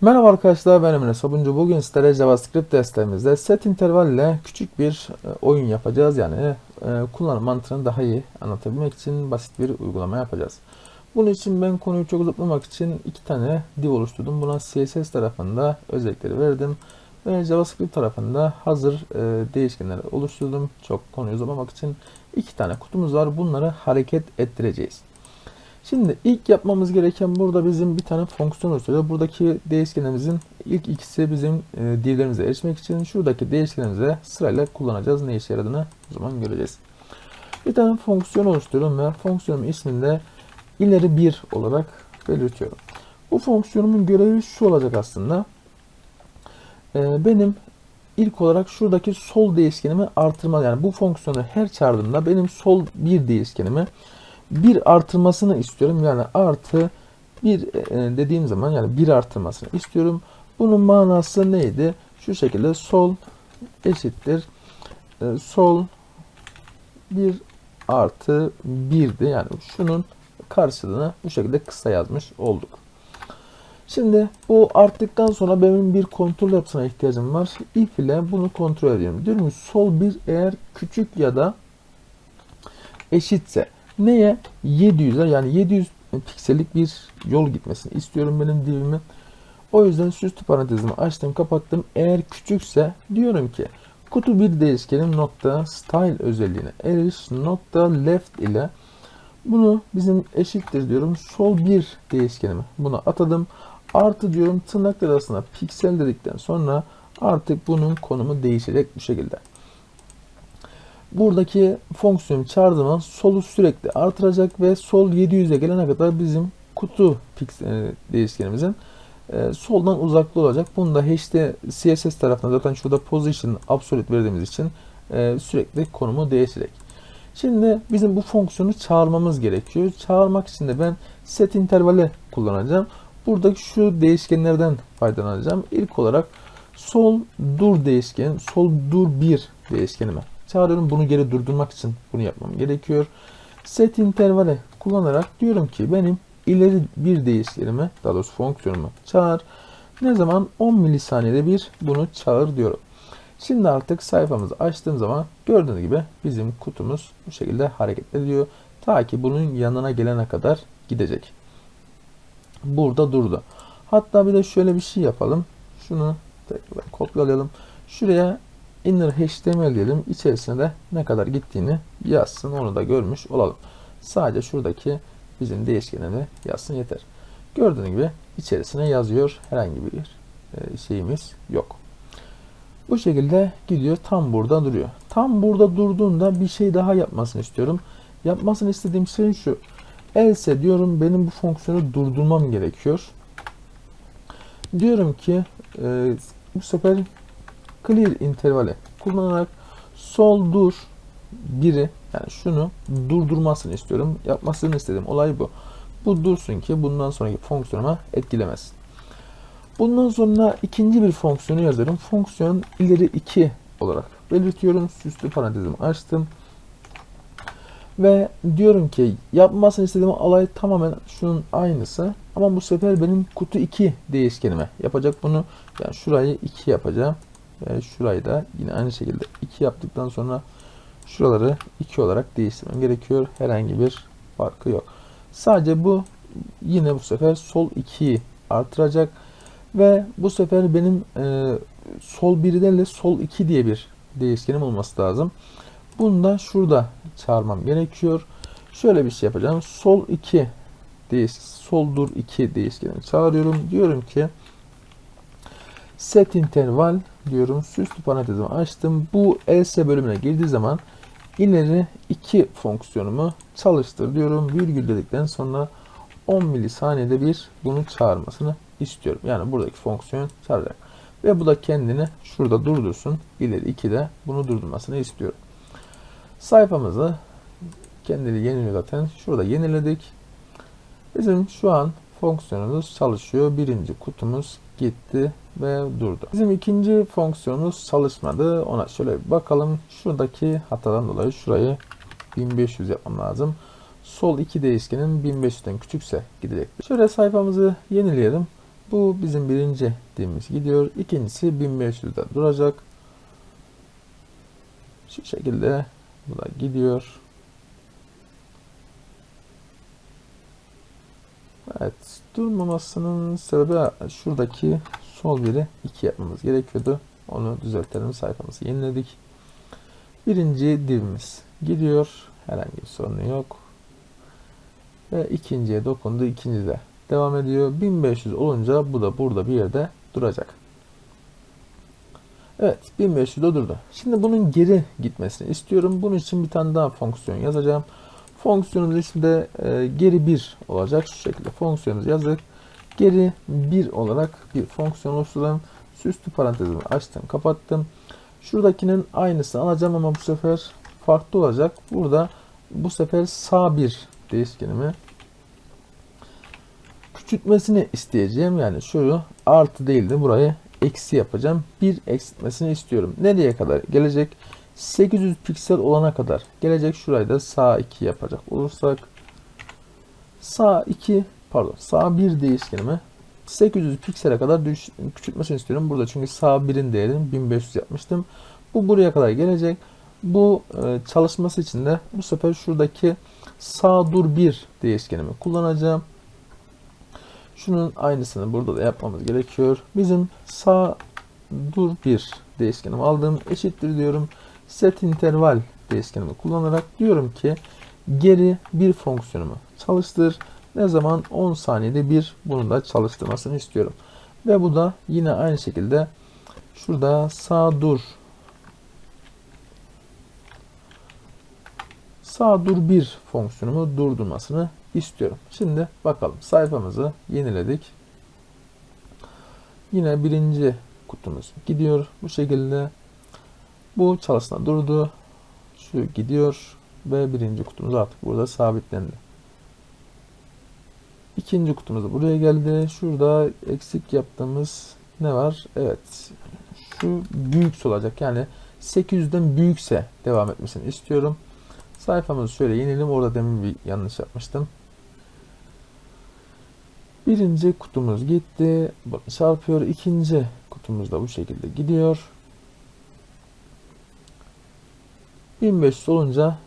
Merhaba arkadaşlar ben Emre Sabuncu. Bugün sizlere JavaScript derslerimizde set interval ile küçük bir e, oyun yapacağız. Yani e, kullanım mantığını daha iyi anlatabilmek için basit bir uygulama yapacağız. Bunun için ben konuyu çok uzatmamak için iki tane div oluşturdum. Buna CSS tarafında özellikleri verdim. Ve JavaScript tarafında hazır e, değişkenler oluşturdum. Çok konuyu uzatmamak için iki tane kutumuz var. Bunları hareket ettireceğiz. Şimdi ilk yapmamız gereken burada bizim bir tane fonksiyon oluşturuyor. Buradaki değişkenimizin ilk ikisi bizim e, divlerimize erişmek için şuradaki değişkenimize sırayla kullanacağız. Ne işe yaradığını o zaman göreceğiz. Bir tane fonksiyon oluşturuyorum ve fonksiyonumun ismini de ileri 1 olarak belirtiyorum. Bu fonksiyonumun görevi şu olacak aslında. E, benim ilk olarak şuradaki sol değişkenimi artırma yani bu fonksiyonu her çağırdığımda benim sol bir değişkenimi bir artırmasını istiyorum. Yani artı bir e, dediğim zaman yani bir artırmasını istiyorum. Bunun manası neydi? Şu şekilde sol eşittir e, sol bir artı birdi. Yani şunun karşılığını bu şekilde kısa yazmış olduk. Şimdi bu arttıktan sonra benim bir kontrol yapısına ihtiyacım var. If ile bunu kontrol ediyorum. Diyorum ki sol bir eğer küçük ya da eşitse neye? 700'e yani 700 piksellik bir yol gitmesini istiyorum benim divimin. O yüzden süslü parantezimi açtım kapattım. Eğer küçükse diyorum ki kutu bir değişkenin nokta style özelliğine eriş nokta left ile bunu bizim eşittir diyorum. Sol bir değişkenimi buna atadım. Artı diyorum tırnaklar arasında piksel dedikten sonra artık bunun konumu değişecek bu şekilde buradaki fonksiyonu çağırdığım solu sürekli artıracak ve sol 700'e gelene kadar bizim kutu piksel değişkenimizin e, soldan uzakta olacak. Bunu da hash'te CSS tarafında zaten şurada position absolute verdiğimiz için e, sürekli konumu değişecek. Şimdi bizim bu fonksiyonu çağırmamız gerekiyor. Çağırmak için de ben set intervali kullanacağım. Buradaki şu değişkenlerden faydalanacağım. İlk olarak sol dur değişken, sol dur 1 değişkenime çağırıyorum. Bunu geri durdurmak için bunu yapmam gerekiyor. Set intervale kullanarak diyorum ki benim ileri bir değişkenimi daha doğrusu fonksiyonumu çağır. Ne zaman 10 milisaniyede bir bunu çağır diyorum. Şimdi artık sayfamızı açtığım zaman gördüğünüz gibi bizim kutumuz bu şekilde hareket ediyor. Ta ki bunun yanına gelene kadar gidecek. Burada durdu. Hatta bir de şöyle bir şey yapalım. Şunu tekrar kopyalayalım. Şuraya inner html diyelim. İçerisine de ne kadar gittiğini yazsın. Onu da görmüş olalım. Sadece şuradaki bizim değişkenini yazsın yeter. Gördüğünüz gibi içerisine yazıyor. Herhangi bir e, şeyimiz yok. Bu şekilde gidiyor. Tam burada duruyor. Tam burada durduğunda bir şey daha yapmasını istiyorum. Yapmasını istediğim şey şu. Else diyorum benim bu fonksiyonu durdurmam gerekiyor. Diyorum ki e, bu sefer clear intervali kullanarak sol dur biri yani şunu durdurmasını istiyorum. Yapmasını istediğim olay bu. Bu dursun ki bundan sonraki fonksiyonuma etkilemesin. Bundan sonra ikinci bir fonksiyonu yazıyorum. Fonksiyon ileri 2 olarak belirtiyorum. Süslü parantezimi açtım. Ve diyorum ki yapmasını istediğim olay tamamen şunun aynısı. Ama bu sefer benim kutu 2 değişkenime yapacak bunu. Yani şurayı 2 yapacağım. Ve şurayı da yine aynı şekilde 2 yaptıktan sonra şuraları 2 olarak değiştirmem gerekiyor. Herhangi bir farkı yok. Sadece bu yine bu sefer sol 2'yi artıracak. Ve bu sefer benim e, sol 1 değil de sol 2 diye bir değişkenim olması lazım. Bunu da şurada çağırmam gerekiyor. Şöyle bir şey yapacağım. Sol 2 değiş sol dur 2 değişkenini çağırıyorum. Diyorum ki set interval diyorum. Süslü parantezimi açtım. Bu else bölümüne girdiği zaman ileri 2 fonksiyonumu çalıştır diyorum. Virgül dedikten sonra 10 milisaniyede bir bunu çağırmasını istiyorum. Yani buradaki fonksiyon çağıracak. Ve bu da kendini şurada durdursun. İleri 2'de bunu durdurmasını istiyorum. Sayfamızı kendini yeniliyor zaten. Şurada yeniledik. Bizim şu an fonksiyonumuz çalışıyor. Birinci kutumuz gitti ve durdu. Bizim ikinci fonksiyonumuz çalışmadı. Ona şöyle bir bakalım. Şuradaki hatadan dolayı şurayı 1500 yapmam lazım. Sol iki değişkenin 1500'den küçükse gidecek. Şöyle sayfamızı yenileyelim. Bu bizim birinci divimiz gidiyor. İkincisi 1500'de duracak. Şu şekilde bu da gidiyor. Evet, durmamasının sebebi şuradaki sol biri 2 yapmamız gerekiyordu. Onu düzeltelim. Sayfamızı yeniledik. Birinci divimiz gidiyor. Herhangi bir sorunu yok. Ve ikinciye dokundu. İkinci de devam ediyor. 1500 olunca bu da burada bir yerde duracak. Evet 1500'de durdu. Şimdi bunun geri gitmesini istiyorum. Bunun için bir tane daha fonksiyon yazacağım. Fonksiyonumuz ismi de e, geri 1 olacak. Şu şekilde fonksiyonumuzu yazdık. Geri 1 olarak bir fonksiyon oluşturalım. Süslü parantezimi açtım kapattım. Şuradakinin aynısını alacağım ama bu sefer farklı olacak. Burada bu sefer sağ bir değişkenimi küçültmesini isteyeceğim. Yani şu artı değil de burayı eksi yapacağım. Bir eksiltmesini istiyorum. Nereye kadar gelecek? 800 piksel olana kadar gelecek. Şurayı da sağ 2 yapacak olursak sağ 2 pardon sağ 1 değişkenimi 800 piksele kadar düş, küçültmesini istiyorum. Burada çünkü sağ 1'in değerini 1500 yapmıştım. Bu buraya kadar gelecek. Bu e, çalışması için de bu sefer şuradaki sağ dur 1 değişkenimi kullanacağım. Şunun aynısını burada da yapmamız gerekiyor. Bizim sağ dur 1 değişkenimi aldım. Eşittir diyorum. Set interval değişkenimi kullanarak diyorum ki geri bir fonksiyonumu çalıştır. Ne zaman 10 saniyede bir bunu da çalıştırmasını istiyorum. Ve bu da yine aynı şekilde şurada sağ dur sağ dur bir fonksiyonumu durdurmasını istiyorum. Şimdi bakalım sayfamızı yeniledik. Yine birinci kutumuz gidiyor. Bu şekilde bu çalışma durdu. Şu gidiyor ve birinci kutumuz artık burada sabitlendi. İkinci kutumuz da buraya geldi. Şurada eksik yaptığımız ne var? Evet. Şu büyük olacak. Yani 800'den büyükse devam etmesini istiyorum. Sayfamızı şöyle yenilelim. Orada demin bir yanlış yapmıştım. Birinci kutumuz gitti. Çarpıyor. İkinci kutumuz da bu şekilde gidiyor. 1500 olunca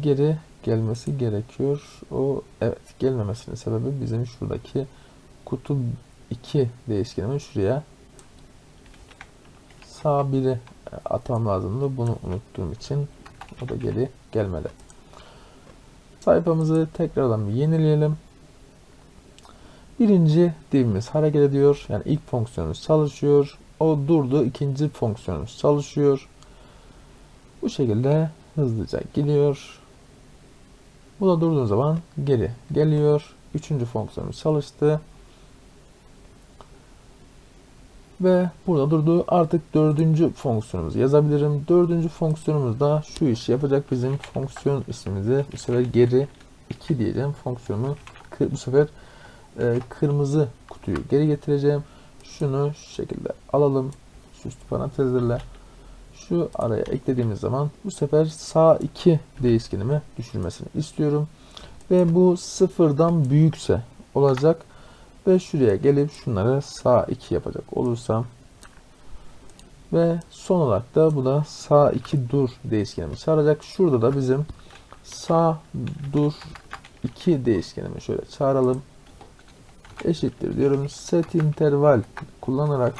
geri gelmesi gerekiyor. O evet gelmemesinin sebebi bizim şuradaki kutu 2 değişkenimin şuraya sağ 1'i atmam lazımdı. Bunu unuttuğum için o da geri gelmedi. Sayfamızı tekrardan bir yenileyelim. Birinci divimiz hareket ediyor. Yani ilk fonksiyonumuz çalışıyor. O durdu. ikinci fonksiyonumuz çalışıyor. Bu şekilde hızlıca gidiyor. Bu da durduğu zaman geri geliyor. Üçüncü fonksiyonumuz çalıştı. Ve burada durdu. Artık dördüncü fonksiyonumuzu yazabilirim. Dördüncü fonksiyonumuz da şu işi yapacak. Bizim fonksiyon ismimizi bu sefer geri 2 diyeceğim. Fonksiyonu bu sefer e, kırmızı kutuyu geri getireceğim. Şunu şu şekilde alalım. Süslü parantezlerle. Şu araya eklediğimiz zaman bu sefer sağ 2 değişkenimi düşürmesini istiyorum. Ve bu sıfırdan büyükse olacak. Ve şuraya gelip şunları sağ 2 yapacak olursam ve son olarak da bu da sağ 2 dur değişkenimi çağıracak. Şurada da bizim sağ dur 2 değişkenimi şöyle çağıralım. Eşittir diyorum. Set interval kullanarak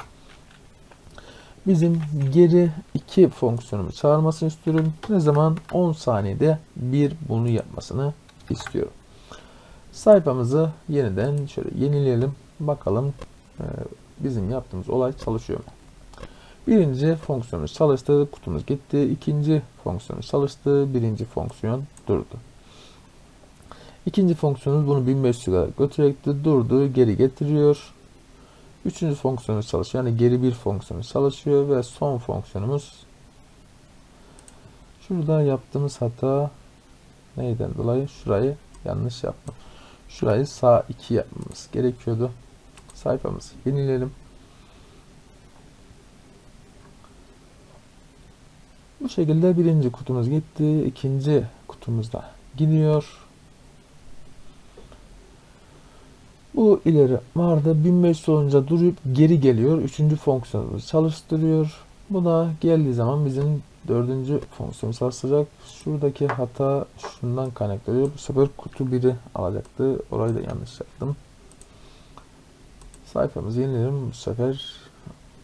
bizim geri 2 fonksiyonumu çağırmasını istiyorum. Ne zaman 10 saniyede bir bunu yapmasını istiyorum. Sayfamızı yeniden şöyle yenileyelim. Bakalım e, bizim yaptığımız olay çalışıyor mu? Birinci fonksiyonumuz çalıştı, kutumuz gitti. İkinci fonksiyonumuz çalıştı, birinci fonksiyon durdu. İkinci fonksiyonumuz bunu 1500 kadar götürecekti, durdu, geri getiriyor. Üçüncü fonksiyonumuz çalışıyor. Yani geri bir fonksiyonumuz çalışıyor ve son fonksiyonumuz şurada yaptığımız hata neyden dolayı? Şurayı yanlış yaptım. Şurayı sağ 2 yapmamız gerekiyordu. Sayfamızı yenileyelim. Bu şekilde birinci kutumuz gitti. ikinci kutumuz da gidiyor. Bu ileri vardı. 1500 olunca durup geri geliyor. Üçüncü fonksiyonumuzu çalıştırıyor. Bu da geldiği zaman bizim dördüncü fonksiyonu çalıştıracak. Şuradaki hata şundan kaynaklanıyor. Bu sefer kutu 1'i alacaktı. Orayı da yanlış yaptım. Sayfamızı yenileyelim. Bu sefer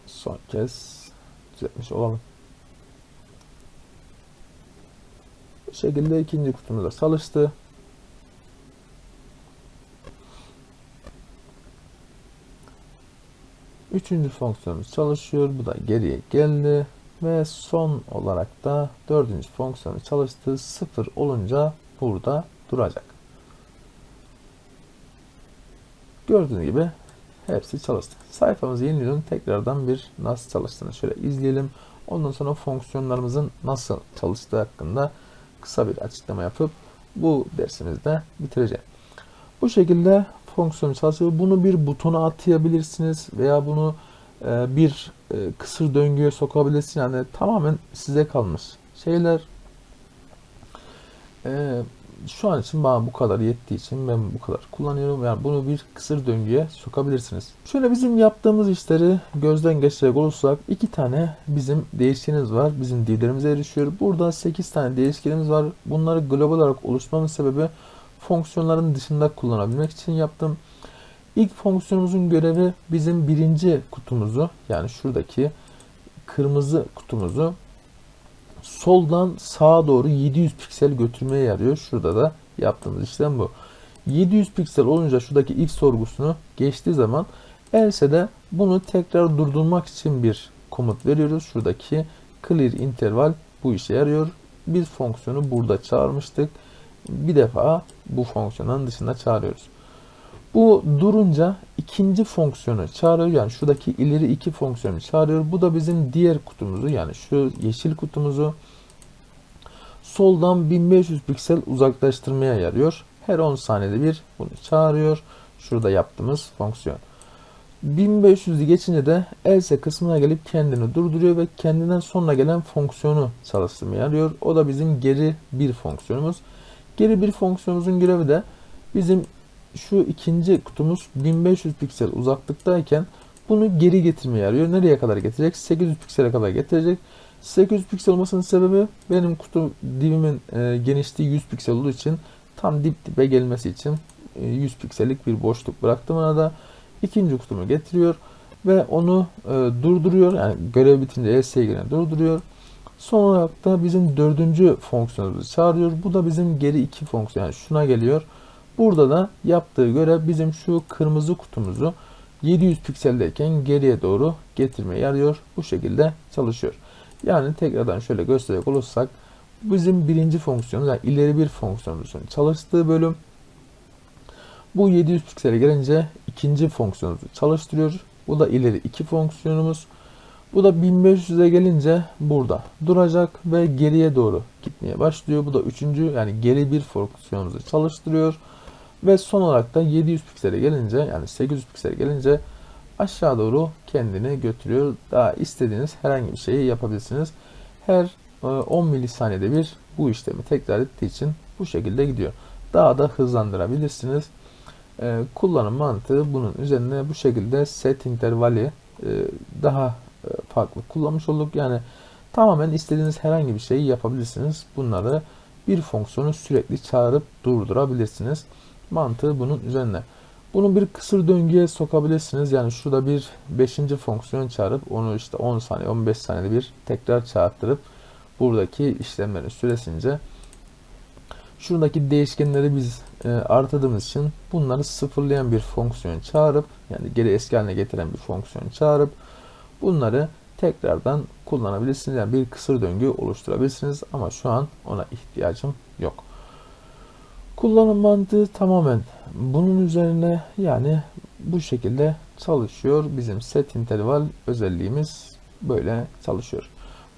son kez düzeltmiş olalım. Bu şekilde ikinci kutumuz da çalıştı. Üçüncü fonksiyonumuz çalışıyor. Bu da geriye geldi. Ve son olarak da dördüncü fonksiyonu çalıştı. Sıfır olunca burada duracak. Gördüğünüz gibi hepsi çalıştı. Sayfamızı yenileyelim. Tekrardan bir nasıl çalıştığını şöyle izleyelim. Ondan sonra fonksiyonlarımızın nasıl çalıştığı hakkında kısa bir açıklama yapıp bu dersimizde bitireceğim. Bu şekilde fonksiyon çalışıyor. Bunu bir butona atayabilirsiniz veya bunu e, bir e, kısır döngüye sokabilirsiniz. Yani tamamen size kalmış şeyler. E, şu an için bana bu kadar yettiği için ben bu kadar kullanıyorum. Yani bunu bir kısır döngüye sokabilirsiniz. Şöyle bizim yaptığımız işleri gözden geçirecek olursak iki tane bizim değişkenimiz var. Bizim divlerimize erişiyor. Burada 8 tane değişkenimiz var. Bunları global olarak oluşturmamın sebebi fonksiyonların dışında kullanabilmek için yaptım. İlk fonksiyonumuzun görevi bizim birinci kutumuzu yani şuradaki kırmızı kutumuzu soldan sağa doğru 700 piksel götürmeye yarıyor. Şurada da yaptığımız işlem bu. 700 piksel olunca şuradaki if sorgusunu geçtiği zaman else de bunu tekrar durdurmak için bir komut veriyoruz. Şuradaki clear interval bu işe yarıyor. Biz fonksiyonu burada çağırmıştık. Bir defa bu fonksiyonun dışında çağırıyoruz. Bu durunca ikinci fonksiyonu çağırıyor. Yani şuradaki ileri iki fonksiyonu çağırıyor. Bu da bizim diğer kutumuzu yani şu yeşil kutumuzu soldan 1500 piksel uzaklaştırmaya yarıyor. Her 10 saniyede bir bunu çağırıyor. Şurada yaptığımız fonksiyon. 1500'ü geçince de else kısmına gelip kendini durduruyor ve kendinden sonra gelen fonksiyonu çalıştırmaya yarıyor. O da bizim geri bir fonksiyonumuz. Geri bir fonksiyonumuzun görevi de bizim şu ikinci kutumuz 1500 piksel uzaklıktayken bunu geri getirmeye yarıyor. Nereye kadar getirecek? 800 piksele kadar getirecek. 800 piksel olmasının sebebi benim kutu dibimin e, genişliği 100 piksel olduğu için tam dip dibe gelmesi için e, 100 piksellik bir boşluk bıraktım arada. İkinci kutumu getiriyor ve onu e, durduruyor. Yani görev bitince ESC'ye durduruyor. Son olarak da bizim dördüncü fonksiyonumuzu çağırıyor. Bu da bizim geri iki fonksiyon. Yani şuna geliyor. Burada da yaptığı görev bizim şu kırmızı kutumuzu 700 pikseldeyken geriye doğru getirmeye yarıyor. Bu şekilde çalışıyor. Yani tekrardan şöyle gösterecek olursak bizim birinci fonksiyonumuz yani ileri bir fonksiyonumuzun çalıştığı bölüm. Bu 700 piksele gelince ikinci fonksiyonumuzu çalıştırıyor. Bu da ileri iki fonksiyonumuz. Bu da 1500'e gelince burada duracak ve geriye doğru gitmeye başlıyor. Bu da üçüncü yani geri bir fonksiyonumuzu çalıştırıyor. Ve son olarak da 700 piksele gelince yani 800 piksele gelince aşağı doğru kendini götürüyor. Daha istediğiniz herhangi bir şeyi yapabilirsiniz. Her 10 e, milisaniyede bir bu işlemi tekrar ettiği için bu şekilde gidiyor. Daha da hızlandırabilirsiniz. Ee, kullanım mantığı bunun üzerine bu şekilde set intervali e, daha e, farklı kullanmış olduk. Yani tamamen istediğiniz herhangi bir şeyi yapabilirsiniz. Bunları bir fonksiyonu sürekli çağırıp durdurabilirsiniz. Mantığı bunun üzerine. Bunu bir kısır döngüye sokabilirsiniz. Yani şurada bir 5. fonksiyon çağırıp onu işte 10 saniye 15 saniyede bir tekrar çağırtırıp buradaki işlemlerin süresince şuradaki değişkenleri biz e, artırdığımız için bunları sıfırlayan bir fonksiyon çağırıp yani geri eski haline getiren bir fonksiyon çağırıp bunları tekrardan kullanabilirsiniz. Yani bir kısır döngü oluşturabilirsiniz ama şu an ona ihtiyacım yok. Kullanım mantığı tamamen bunun üzerine yani bu şekilde çalışıyor. Bizim set interval özelliğimiz böyle çalışıyor.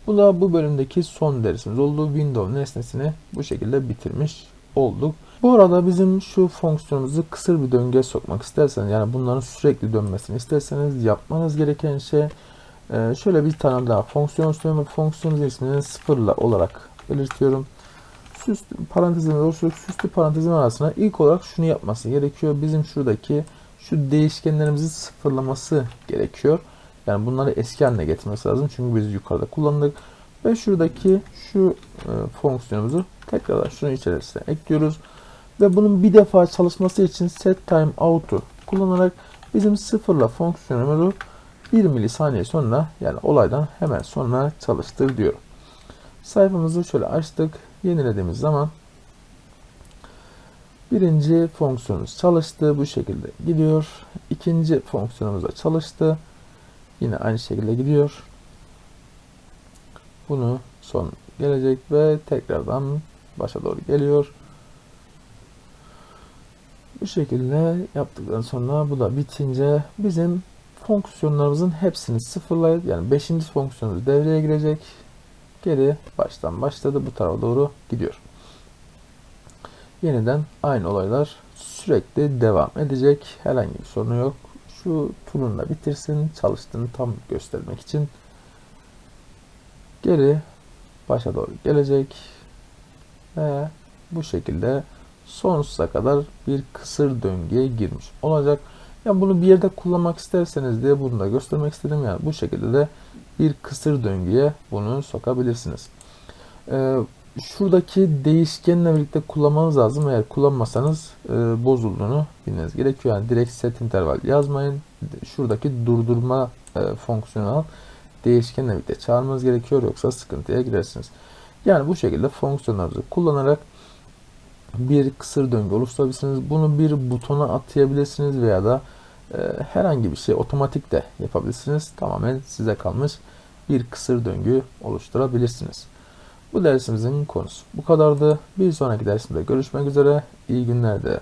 Bu da bu bölümdeki son dersimiz oldu. Windows nesnesini bu şekilde bitirmiş olduk. Bu arada bizim şu fonksiyonumuzu kısır bir döngüye sokmak isterseniz yani bunların sürekli dönmesini isterseniz yapmanız gereken şey e, şöyle bir tane daha fonksiyon istiyorum. Fonksiyonun ismini sıfırla olarak belirtiyorum süslü parantezin oluşturup süslü parantezin arasına ilk olarak şunu yapması gerekiyor. Bizim şuradaki şu değişkenlerimizi sıfırlaması gerekiyor. Yani bunları eski haline getirmesi lazım. Çünkü biz yukarıda kullandık. Ve şuradaki şu e, fonksiyonumuzu tekrar şunun içerisine ekliyoruz. Ve bunun bir defa çalışması için set time out'u kullanarak bizim sıfırla fonksiyonumuzu 1 milisaniye sonra yani olaydan hemen sonra çalıştır diyor. Sayfamızı şöyle açtık. Yenilediğimiz zaman birinci fonksiyonumuz çalıştı. Bu şekilde gidiyor. İkinci fonksiyonumuz da çalıştı. Yine aynı şekilde gidiyor. Bunu son gelecek ve tekrardan başa doğru geliyor. Bu şekilde yaptıktan sonra bu da bitince bizim fonksiyonlarımızın hepsini sıfırlayıp yani 5. fonksiyonumuz devreye girecek. Geri baştan başladı bu tarafa doğru gidiyor. Yeniden aynı olaylar sürekli devam edecek. Herhangi bir sorunu yok. Şu turunu da bitirsin. Çalıştığını tam göstermek için. Geri başa doğru gelecek. Ve bu şekilde sonsuza kadar bir kısır döngüye girmiş olacak. Yani bunu bir yerde kullanmak isterseniz diye bunu da göstermek istedim. Yani bu şekilde de bir kısır döngüye bunu sokabilirsiniz. Ee, şuradaki değişkenle birlikte kullanmanız lazım. Eğer kullanmasanız e, bozulduğunu bilmeniz gerekiyor. Yani direkt set interval yazmayın. Şuradaki durdurma e, fonksiyonel değişkenle birlikte çağırmanız gerekiyor. Yoksa sıkıntıya girersiniz. Yani bu şekilde fonksiyonlarınızı kullanarak bir kısır döngü oluşturabilirsiniz. Bunu bir butona atayabilirsiniz veya da e, herhangi bir şey otomatik de yapabilirsiniz. Tamamen size kalmış bir kısır döngü oluşturabilirsiniz. Bu dersimizin konusu bu kadardı. Bir sonraki dersimde görüşmek üzere. İyi günler de.